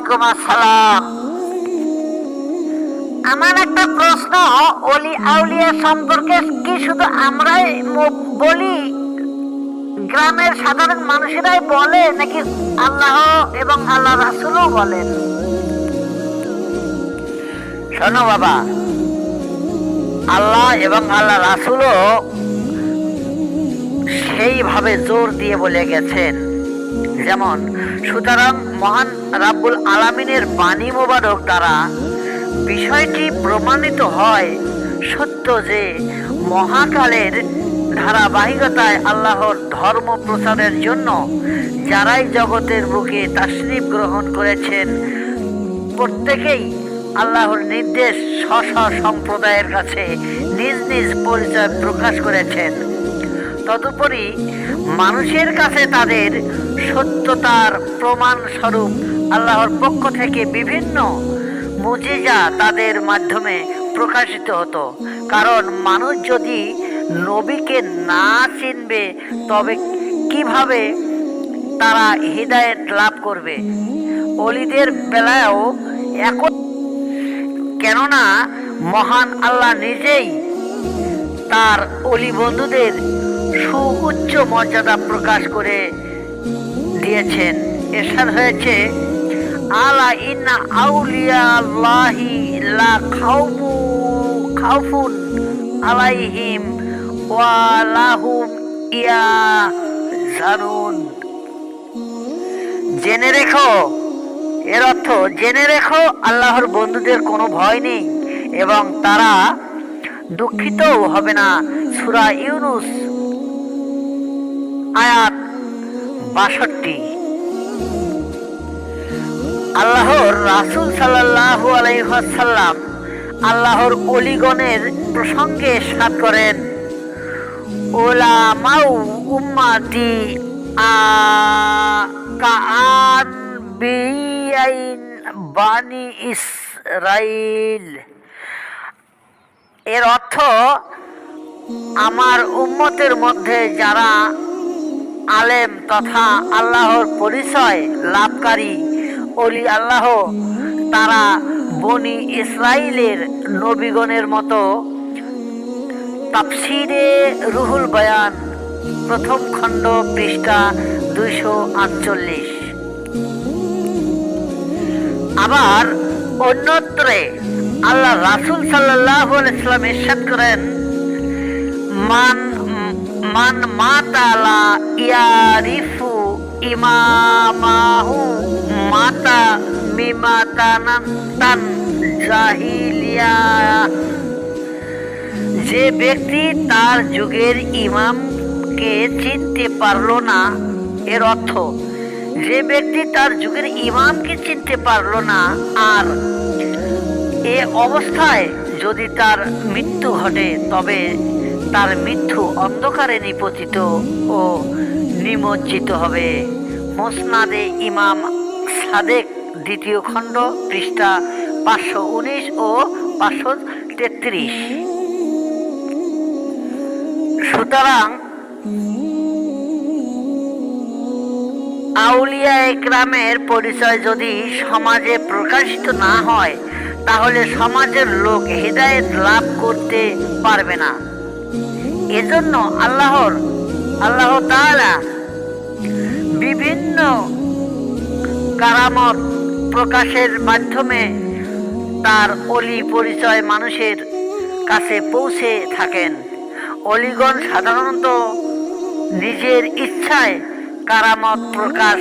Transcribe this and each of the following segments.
ওয়ালাইকুম আসসালাম। আমার একটা প্রশ্ন, অলি আউলিয়া সম্পর্কে কি শুধু আমরাই বলি? গ্রামের সাধারণ মানুষেরাই বলে নাকি আল্লাহ এবং আল্লাহ রাসুলও বলেন? শোনো বাবা, আল্লাহ এবং আল্লাহ রাসুলও সেইভাবে জোর দিয়ে বলে গেছেন। যেমন, সুতরাং মহান রাব্বুল আলামিনের বাণী মোবারক দ্বারা বিষয়টি প্রমাণিত হয় সত্য যে মহাকালের ধারাবাহিকতায় আল্লাহর ধর্ম প্রচারের জন্য যারাই জগতের বুকে তাসরিফ গ্রহণ করেছেন, প্রত্যেকেই আল্লাহর নির্দেশ স্ব স্ব সম্প্রদায়ের কাছে নিজ নিজ পরিচয় প্রকাশ করেছেন। তদুপরি মানুষের কাছে তাদের সত্যতার প্রমাণ স্বরূপ আল্লাহর পক্ষ থেকে বিভিন্ন মুজিজা তাদের মাধ্যমে প্রকাশিত হতো। কারণ মানুষ যদি নবীকে না চিনবে, তবে কীভাবে তারা হৃদায়ত লাভ করবে? অলিদের বেলায়ও এক কেননা মহান আল্লাহ নিজেই তার অলি বন্ধুদের সুউচ্চ মর্যাদা প্রকাশ করে দিয়েছেন। এরশাদ হয়েছে, আলা ইন্না আউলিয়া আল্লাহি লা খাউফু, খাউফুন আলাইহিম ওয়া লাহুম ইয়া জানুন জেনে রেখো, এর অর্থ জেনে রেখো, আল্লাহর বন্ধুদের কোনো ভয় নেই এবং তারা দুঃখিতও হবে না। সুরা ইউনুস আয়াত বাষট্টি। আল্লাহর রাসুল সাল্লাহ আলাইসাল্লাম আল্লাহর অলিগণের প্রসঙ্গে সাত করেন, ওলামাউ উম্মাতি কাআন বিআইন বানি ইসরাইল এর অর্থ, আমার উম্মতের মধ্যে যারা আলেম তথা আল্লাহর পরিচয় লাভকারী। অলি আল্লাহ তারা বনি ইসরাইলের নবীগণের মতো তাফসিরে রুহুল বয়ান, প্রথম খণ্ড পৃষ্ঠা দুইশো আটচল্লিশ। আবার অন্যত্রে আল্লাহ রাসুল সাল্লাহ ইসলাম ইরশাদ করেন, মান মান মাতালা ইয়ারিফু ইমামাহু মাতা মিমাতানান জাহিলিয়া। যে ব্যক্তি তার যুগের ইমামকে চিনতে পারল না, এর অর্থ, যে ব্যক্তি তার যুগের ইমামকে চিনতে পারল না, আর এ অবস্থায় যদি তার মৃত্যু ঘটে, তবে তার মৃত্যু অন্ধকারে নিপতিত ও নিমজ্জিত হবে। মোসনাদে ইমাম সাদেক দ্বিতীয় খণ্ড, পৃষ্ঠা পাঁচশো উনিশ ও পাঁচশো তেত্রিশ। সুতরাং আউলিয়া একরামের পরিচয় যদি সমাজে প্রকাশিত না হয়, তাহলে সমাজের লোক হৃদায়ত লাভ করতে পারবে না। এজন্য আল্লাহর, আল্লাহ তাআলা বিভিন্ন কারামত প্রকাশের মাধ্যমে তার অলি পরিচয় মানুষের কাছে পৌঁছে থাকেন। অলিগণ সাধারণত নিজের ইচ্ছায় কারামত প্রকাশ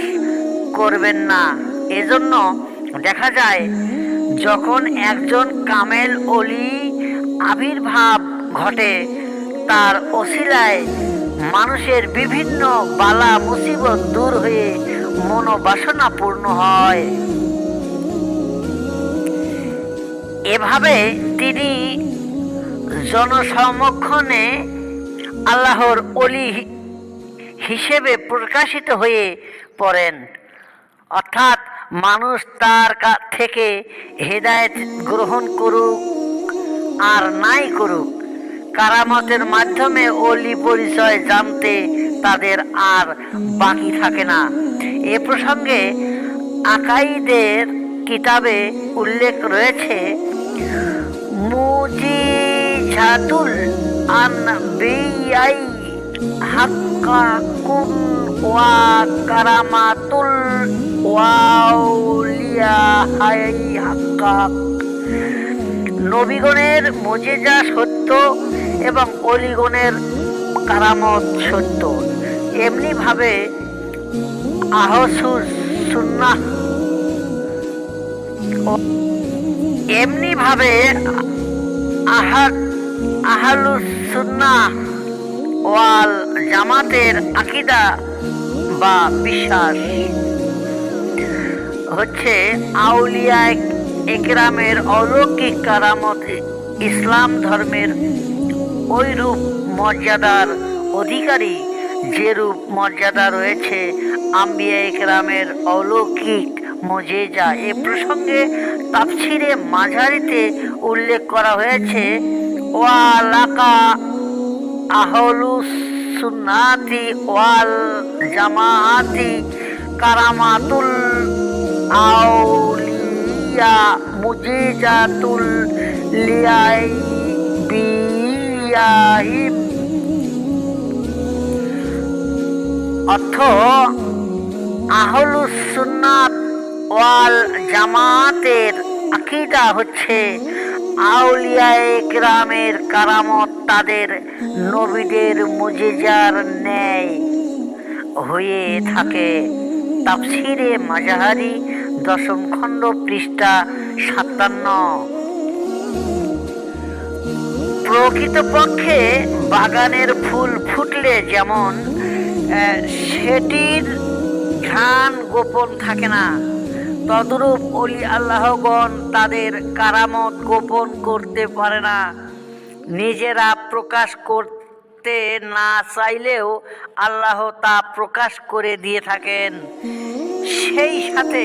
করবেন না। এজন্য দেখা যায়, যখন একজন কামেল অলি আবির্ভাব ঘটে তার অশিলায় মানুষের বিভিন্ন বালা মুসিবত দূর হয়ে মনোবাসনা পূর্ণ হয়। এভাবে তিনি জনসমক্ষণে আল্লাহর অলি হিসেবে প্রকাশিত হয়ে পড়েন। অর্থাৎ মানুষ তার থেকে হেদায়েত গ্রহণ করুক আর নাই করুক। কারামতের মাধ্যমে অলি পরিচয় জানতে তাদের আর বাকি থাকে না। এ প্রসঙ্গে আকাইদের কিতাবে উল্লেখ রয়েছে মুজিঝাতুল আনবিয়াই হাক্কাকুন ওয়া কারামাতুল ওয়াউলিয়াহাই হাক্কাক নবীগণের মজেজা সত্য এবং অলিগণের কারামত সত্য। এমনিভাবে আহসুস সুন্নাহ। এমনিভাবে আহালুস ওয়াল জামাতের আকিদা বা বিশ্বাস। হচ্ছে আউলিয়া একরামের অলৌকিক কারামত ইসলাম ধর্মের ওই রূপ মর্যাদার অধিকারী যে রূপ মর্যাদা রয়েছে আম্বিয়া একরামের অলৌকিক মজেজা। এ প্রসঙ্গে তাফসিরে মাঝারিতে উল্লেখ করা হয়েছে, ওয়ালাকা আহলুস সুন্নাতি ওয়াল জামাআতি কারামাতুল আউলিয়া মুজিজাতুল লিয়াই বিয়াহিম অর্থ, আহলুস সুন্নাত ওয়াল জামাতের আকিদা হচ্ছে আউলিয়ায়ে গ্রামের কারামত তাদের নবীদের মুজিজার ন্যায় হয়ে থাকে। তাফসিরে মাজাহারি দশম খণ্ড পৃষ্ঠা সাতান্ন। প্রকৃতপক্ষে বাগানের ফুল ফুটলে যেমন সেটির ঘ্রাণ গোপন থাকে না, তদরূপ অলি আল্লাহগণ তাদের কারামত গোপন করতে পারে না। নিজেরা প্রকাশ করতে না চাইলেও আল্লাহ তা প্রকাশ করে দিয়ে থাকেন। সেই সাথে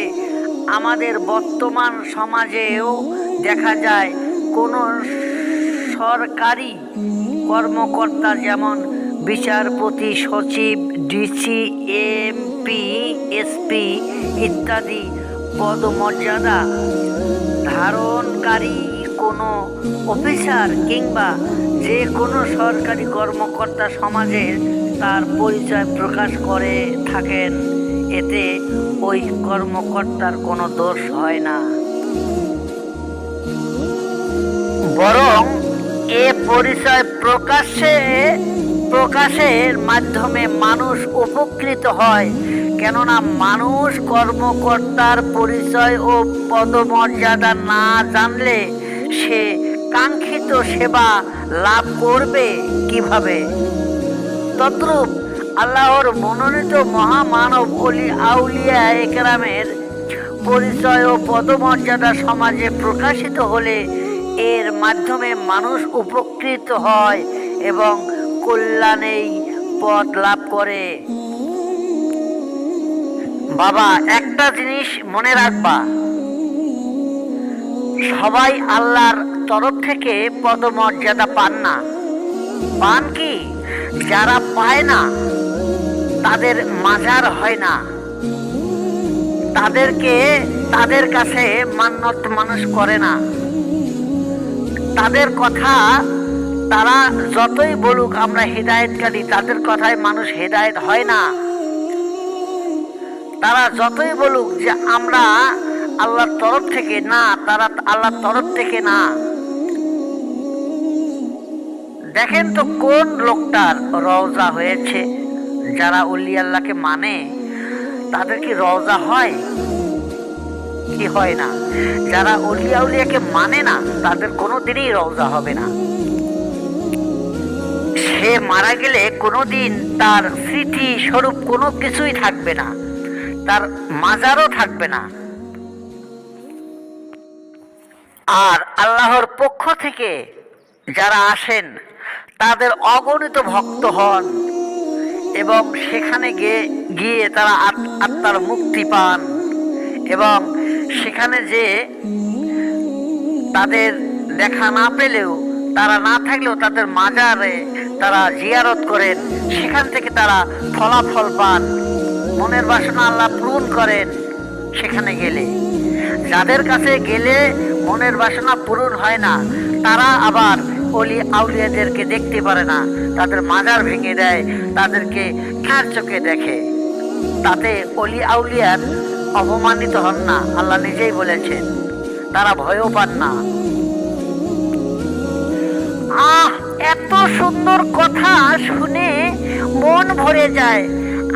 আমাদের বর্তমান সমাজেও দেখা যায়, কোনো সরকারি কর্মকর্তা যেমন বিচারপতি, সচিব, ডিসি, এমপি, এসপি ইত্যাদি পদমর্যাদা ধারণকারী কোনো অফিসার কিংবা যে কোনো সরকারি কর্মকর্তা সমাজে তার পরিচয় প্রকাশ করে থাকেন। এতে ওই কর্মকর্তার কোনো দোষ হয় না। এ পরিচয় প্রকাশে প্রকাশের মাধ্যমে মানুষ উপকৃত হয়। কেননা মানুষ কর্মকর্তার পরিচয় ও পদমর্যাদা না জানলে সে কাঙ্ক্ষিত সেবা লাভ করবে কীভাবে? তদ্রূপ আল্লাহর মনোনীত মহামানব অলি আউলিয়া একরামের পরিচয় ও পদমর্যাদা সমাজে প্রকাশিত হলে এর মাধ্যমে মানুষ উপকৃত হয় এবং কল্যাণেই পথ লাভ করে। বাবা, একটা জিনিস মনে রাখবা। সবাই আল্লাহর তরফ থেকে পদমর্যাদা পান না। পান কি? যারা পায় না, তাদের মাজার হয় না। তাদেরকে তাদের কাছে মান্যত মানুষ করে না। তাদের কথা তারা যতই বলুক, আমরা হেদায়েতকারী, তাদের কথায় মানুষ হেদায়েত হয় না। তারা যতই বলুক যে আমরা আল্লাহর তরফ থেকে না, তারা আল্লাহর তরফ থেকে না। দেখেন তো কোন লোকটার রওজা হয়েছে? যারা উল্লি আল্লাহকে মানে তাদের কি রওজা হয়? কি হয় না? যারা উলিয়া উলিয়াকে মানে না, তাদের কোনো দিনই রওজা হবে না। সে মারা গেলে কোনোদিন তার স্মৃতি স্বরূপ কোনো কিছুই থাকবে না। তার মাজারও থাকবে না। আর আল্লাহর পক্ষ থেকে যারা আসেন, তাদের অগণিত ভক্ত হন এবং সেখানে গিয়ে গিয়ে তারা আত- আত্মার মুক্তি পান এবং সেখানে যে তাদের দেখা না পেলেও, তারা না থাকলেও তাদের মাজারে তারা জিয়ারত করেন। সেখান থেকে তারা ফলাফল পান। মনের বাসনা আল্লাহ পূরণ করেন সেখানে গেলে। যাদের কাছে গেলে মনের বাসনা পূরণ হয় না, তারা আবার অলি আউলিয়াদেরকে দেখতে পারে না। তাদের মাজার ভেঙে দেয়, তাদেরকে খ্যার চোখে দেখে। তাতে অলি আউলিয়ার অপমানিত হন না, আল্লাহ নিজেই বলেছেন, তারা ভয়ও পান না। আহ, এত সুন্দর কথা শুনে মন ভরে যায়।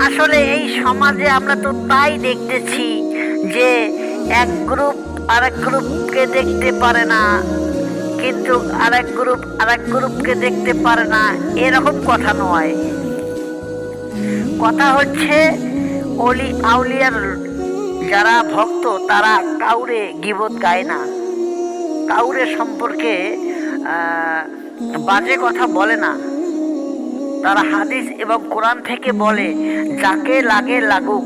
আসলে এই সমাজে আমরা তো তাই দেখতেছি, যে এক গ্রুপ আরেক গ্রুপকে দেখতে পারে না, কিন্তু আরেক গ্রুপ আরেক গ্রুপকে দেখতে পারে না, এরকম কথা নয়। কথা হচ্ছে অলি আউলিয়ার যারা ভক্ত, তারা কাউরে গিবত গায় না। কাউরে সম্পর্কে বাজে কথা বলে না। তারা হাদিস এবং কোরআন থেকে বলে, যাকে লাগে লাগুক।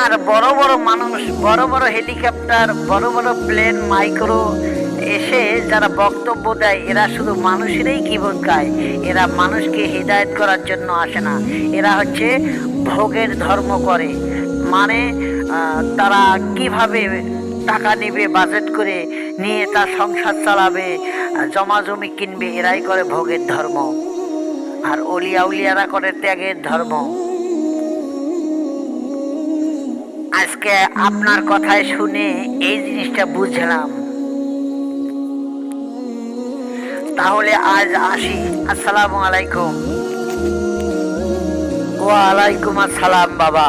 আর বড় বড় মানুষ, বড় বড় হেলিকপ্টার, বড় বড় প্লেন, মাইক্রো এসে যারা বক্তব্য দেয়, এরা শুধু মানুষেরই কিবোধ গায় এরা মানুষকে হৃদায়ত করার জন্য আসে না। এরা হচ্ছে ভোগের ধর্ম করে। মানে তারা কীভাবে টাকা নেবে বাজেট করে নিয়ে তার সংসার চালাবে, জমা জমি কিনবে, এরাই করে ভোগের ধর্ম। আর অলিয়া উলিয়ারা করে ত্যাগের ধর্ম। আজকে আপনার কথায় শুনে এই জিনিসটা বুঝলাম। তাহলে আজ আসি। আসসালামু আলাইকুম। ওয়ালাইকুম আসসালাম বাবা।